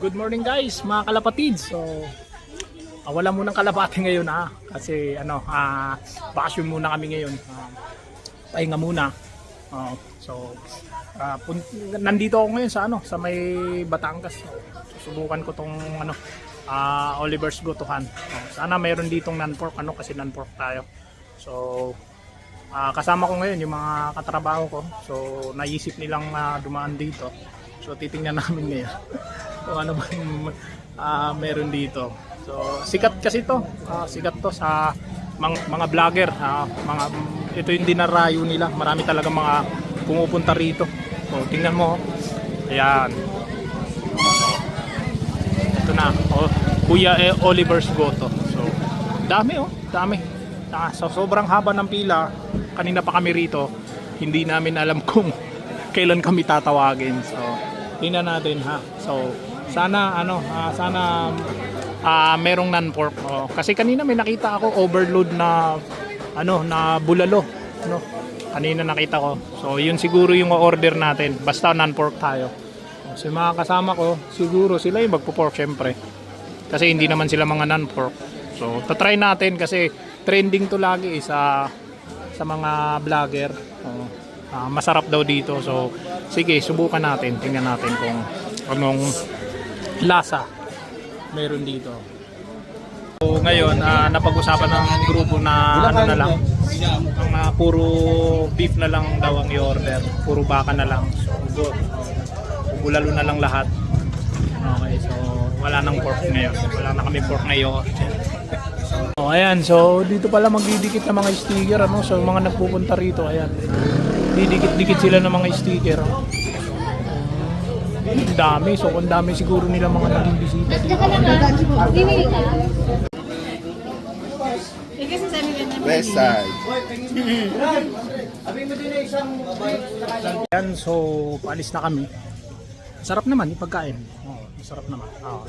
good morning guys, mga kalapatids. So, ah, wala munang kalapati ngayon ha. Kasi ano, ah, bakasyon muna kami ngayon. Ah, pahinga muna. Ah, so, pun- nandito ako ngayon sa ano, sa may Batangas. So, susubukan ko tong ano, ah, Oliver's Gotohan. Oh, sana mayroon ditong non-pork ano kasi non-pork tayo. So, Ah, kasama ko ngayon yung mga katrabaho ko. So, naisip nilang ah, dumaan dito. So, titingnan namin ngayon kung ano ba yung ah, meron dito. So, sikat kasi to. Ah, sikat to sa mga, mga vlogger. ah, mga, ito yung dinarayo nila. Marami talaga mga pumupunta rito. So, tingnan mo. Ayan. Ito na. Oh, Kuya eh, Oliver's Goto. So, dami oh. Dami. Ah, so, sobrang haba ng pila. Kanina pa kami rito. Hindi namin alam kung kailan kami tatawagin. So, tingnan natin ha. So, sana ano, ah, sana ah merong non-pork. Oh, kasi kanina may nakita ako overload na ano, na bulalo, no. Kanina nakita ko. So, yun siguro yung order natin. Basta non-pork tayo. So, yung mga kasama ko, siguro sila yung magpo-pork syempre. Kasi hindi naman sila mga non-pork. So, tatry natin kasi trending to lagi eh, sa sa mga vlogger. Oh, ah, masarap daw dito. So, sige, subukan natin. Tingnan natin kung anong lasa meron dito. So, ngayon, ah, napag-usapan ng grupo na ano na lang, ang ah, puro beef na lang daw ang i-order. Puro baka na lang. So, bulalo na lang lahat. Okay, so wala nang pork ngayon. Wala na kami pork ngayon. So, ayan, so dito pala magdidikit ng mga sticker ano, so mga nagpupunta rito, ayan. Didikit-dikit sila ng mga sticker. Oh. Ang dami, so ang dami siguro nila mga naging bisita. West side. Ayan, so paalis na kami. Sarap naman yung pagkain. Oh, sarap naman. Oh,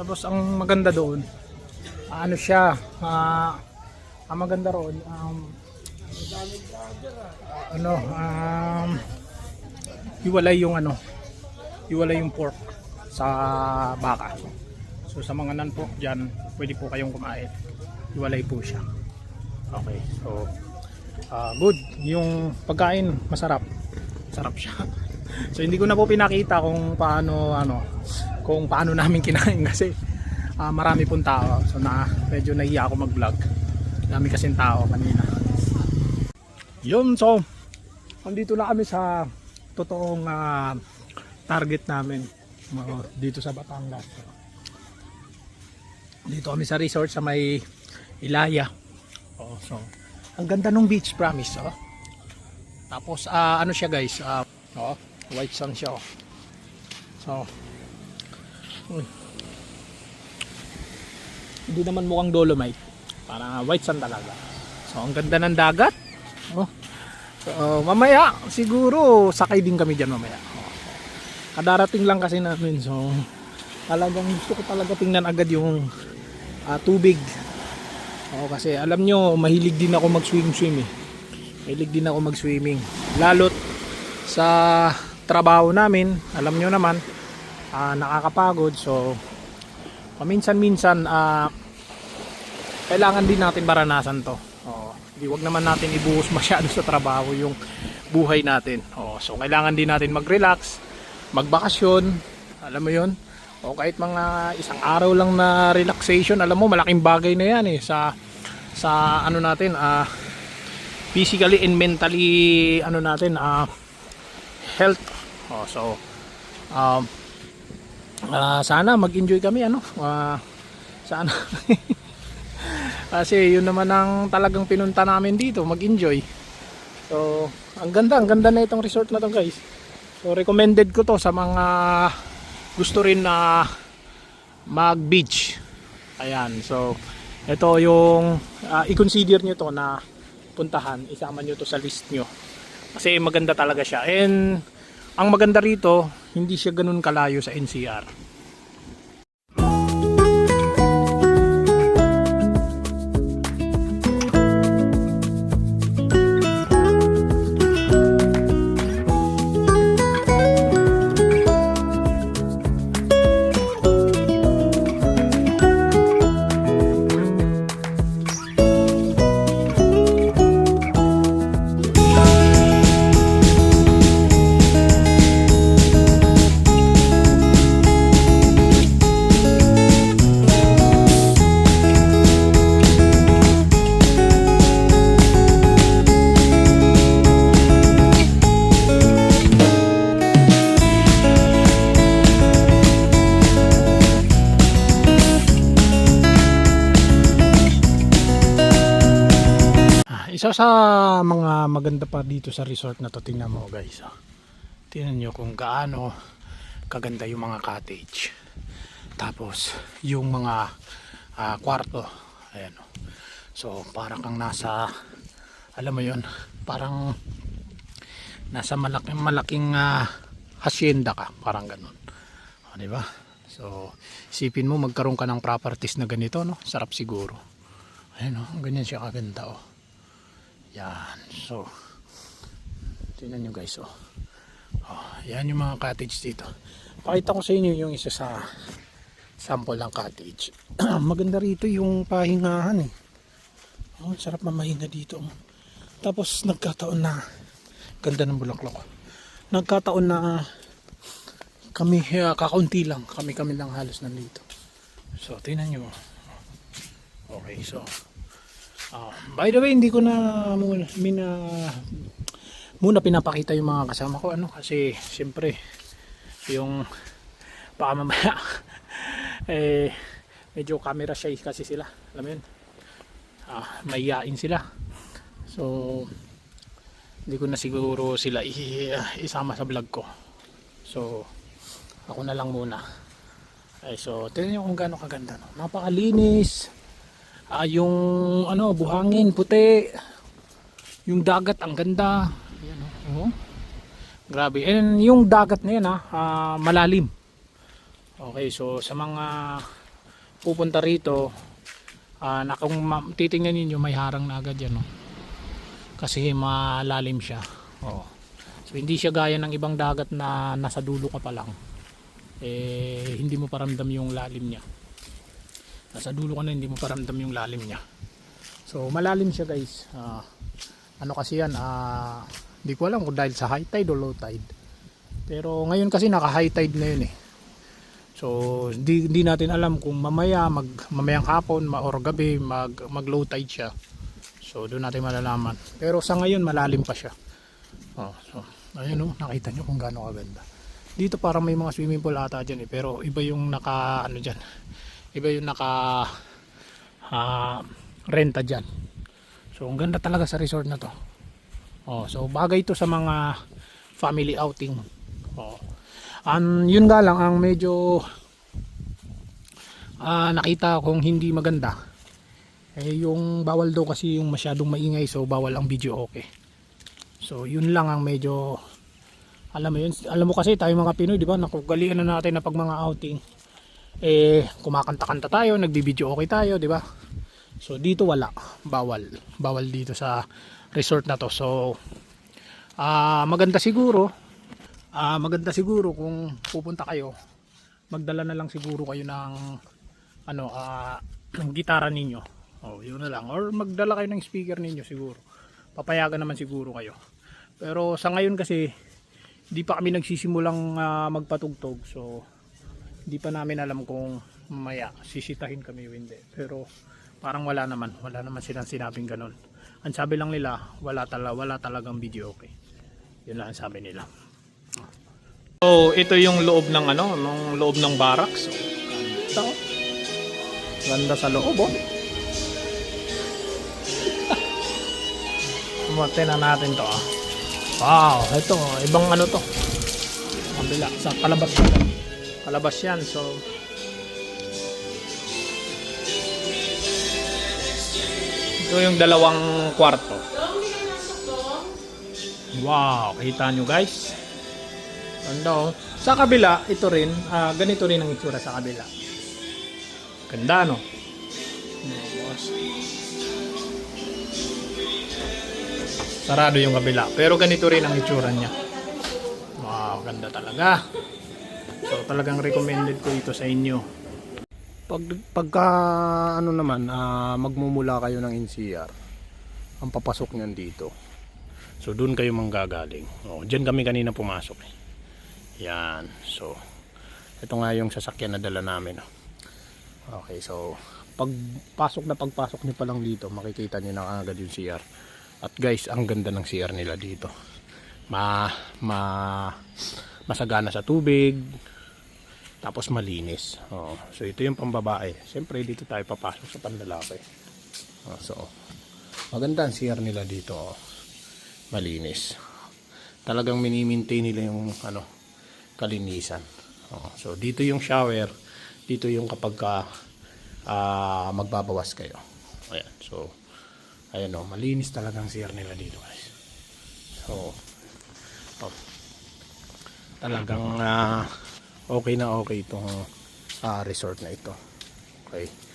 tapos ang maganda doon, ano siya, ah, ang maganda roon, um, ano, um, hiwalay yung ano, hiwalay yung pork sa baka. So sa mga non-pork dyan, pwede po kayong kumain. Hiwalay po siya. Okay, so ah, good. Yung pagkain masarap. Sarap siya. So hindi ko na po pinakita kung paano ano, kung paano namin kinain kasi ah, marami pong tao. So na medyo nahiya ako mag-vlog. Dami kasing tao kanina. Yun, so andito na kami sa totoong ah, target namin dito sa Batangas. Dito kami sa resort sa may Ilaya. Oh, so ang ganda ng beach, promise, oh. Tapos ah, ano siya, guys? ah, oh, white sand siya, oh. So uy. Hindi naman mukhang dolomite. Para white sand talaga. So ang ganda ng dagat. Oh. So, mamaya siguro sakay din kami diyan mamaya. Kadarating lang kasi namin so talagang gusto ko talaga tingnan agad yung ah, tubig. Oo, kasi alam nyo, mahilig din ako mag-swim-swim eh. Mahilig din ako mag-swimming. Lalot sa trabaho namin, alam nyo naman, ah, nakakapagod. So, paminsan-minsan, ah, kailangan din natin maranasan to. Oo. Hindi wag naman natin ibuhos masyado sa trabaho yung buhay natin. Oo. So, kailangan din natin mag-relax, magbakasyon, alam mo yon o kahit mga isang araw lang na relaxation alam mo malaking bagay na yan eh sa sa ano natin ah physically and mentally ano natin ah health. Oh, so um ah, sana mag-enjoy kami ano? Ah, sana. Kasi yun naman ang talagang pinunta namin dito mag-enjoy. So ang ganda ang ganda na itong resort na to guys so recommended ko to sa mga gusto rin na mag beach. Ayan so ito yung ah, i-consider nyo to na puntahan. Isama nyo to sa list nyo. Kasi maganda talaga siya. And ang maganda rito hindi siya ganun kalayo sa NCR Isa sa mga maganda pa dito sa resort na to, tingnan mo guys. Oh. Tingnan nyo kung gaano kaganda yung mga cottage. Tapos, yung mga ah, kwarto. Ayan. oh. So, parang kang nasa, alam mo yun, parang nasa malaking, malaking ah, hacienda ka. Parang ganun. O, di ba? So, isipin mo magkaroon ka ng properties na ganito, no? Sarap siguro. Ayan, oh, ganyan siya kaganda, oh. Yan. So, tingnan nyo guys, oh. oh. Yan yung mga cottage dito. Pakita ko sa inyo yung isa sa sample ng cottage. Maganda rito yung pahingahan, eh. Oh, sarap mamahinga dito. oh. Tapos, nagkataon na, ganda ng bulaklak, oh. Nagkataon na, kami, uh, kakaunti lang. Kami-kami lang halos nandito. So, tingnan nyo. Okay, so, Ah, by the way, hindi ko na muna, mina, muna pinapakita yung mga kasama ko ano? Kasi siyempre yung baka eh medyo camera shy kasi sila alam mo yun? Ah, mayayain sila. So hindi ko na siguro sila isama sa vlog ko. So ako na lang muna. Ay so tingnan nyo kung gaano kaganda no? napakalinis Ah, yung ano, buhangin, puti. Yung dagat, ang ganda. Ayan, oh. oh. Grabe. And yung dagat na yan, ah, ah, malalim. Okay, so sa mga pupunta rito, ah, na kung titingnan niyo may harang na agad yan, oh. Kasi malalim siya. Oh. So hindi siya gaya ng ibang dagat na nasa dulo ka pa lang. Eh, hindi mo paramdam yung lalim niya nasa dulo ka na hindi mo paramdam yung lalim niya. So malalim siya guys. Ah, ano kasi yan ah, hindi ko alam kung dahil sa high tide o low tide. Pero ngayon kasi naka high tide na yun eh. So di, di natin alam kung mamaya mag, mamayang hapon or gabi mag, mag low tide siya. So doon natin malalaman. Pero sa ngayon malalim pa siya. Oh, so ayun oh, nakita nyo kung gaano kaganda. Dito parang may mga swimming pool ata dyan eh. Pero iba yung naka ano dyan iba yung naka ah, renta dyan. So ang ganda talaga sa resort na to. Oh, so bagay to sa mga family outing. Oh. um, yun nga lang ang medyo ah, nakita kong hindi maganda. Eh yung bawal daw kasi yung masyadong maingay so bawal ang video okay. So yun lang ang medyo alam mo yun alam mo kasi tayo mga Pinoy di ba nakugalian na natin na pag mga outing eh kumakanta-kanta tayo, nagbibideo okay tayo, di ba? So dito wala, bawal. Bawal dito sa resort na to. So ah maganda siguro, ah maganda siguro kung pupunta kayo, magdala na lang siguro kayo ng ano ah ng gitara ninyo. Oh, yun na lang. Or magdala kayo ng speaker ninyo siguro. Papayagan naman siguro kayo. Pero sa ngayon kasi di pa kami nagsisimulang ah, magpatugtog. So hindi pa namin alam kung mamaya sisitahin kami o hindi. Pero parang wala naman. Wala naman silang sinabing ganun. Ang sabi lang nila wala, tala, wala talagang video okay. Yun lang ang sabi nila. So ito yung loob ng ano ng loob ng barracks. Ito. Ganda sa loob oh. Umarte na natin to ah. Wow, ito ibang ano to. Kabila sa palabas. to palabas yan so. Ito yung dalawang kwarto. Wow kita nyo guys. Ganda oh. Sa kabila ito rin ah, ganito rin ang itsura sa kabila. Ganda no? Sarado yung kabila pero ganito rin ang itsura niya. Wow ganda talaga talagang recommended ko ito sa inyo. Pag pagka ano naman, ah, magmumula kayo ng NCR, ang papasok niyan dito. So doon kayo manggagaling. Oh, diyan kami kanina pumasok eh. Yan. So ito nga yung sasakyan na dala namin. Okay, so pagpasok na pagpasok niyo pa lang dito, makikita niyo na agad yung CR. At guys, ang ganda ng CR nila dito. Ma ma masagana sa tubig. Tapos malinis. Oh, so ito yung pambabae. Siyempre dito tayo papasok sa panlalaki. Oh, so Maganda ang CR nila dito. oh. Malinis. Talagang minimaintain nila yung ano, kalinisan. Oh, so dito yung shower, dito yung kapag ka, ah, magbabawas kayo. Ayan. So ayan oh, malinis talagang CR nila dito, guys. So oh, talagang ah, okay na okay itong ah, resort na ito. Okay.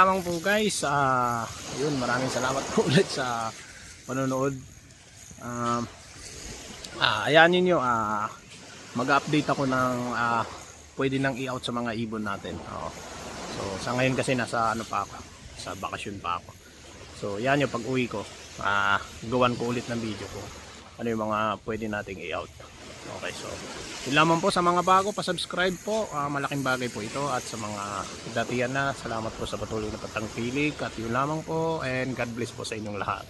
Lamang po guys. Ah, ayun, maraming salamat po ulit sa panonood. Um, ah, ayan ninyo, ah, mag-update ako ng ah, pwede nang i-out sa mga ibon natin. Oo. So, sa ngayon kasi nasa ano pa ako, sa bakasyon pa ako. So, yan yung pag-uwi ko. Ah, gawan ko ulit ng video ko. Ano yung mga pwede nating i-out. Okay, so yun lamang po sa mga bago, pa-subscribe po. Ah, malaking bagay po ito. At sa mga datiyan na, salamat po sa patuloy na patangkilik. At yun lamang po. And God bless po sa inyong lahat.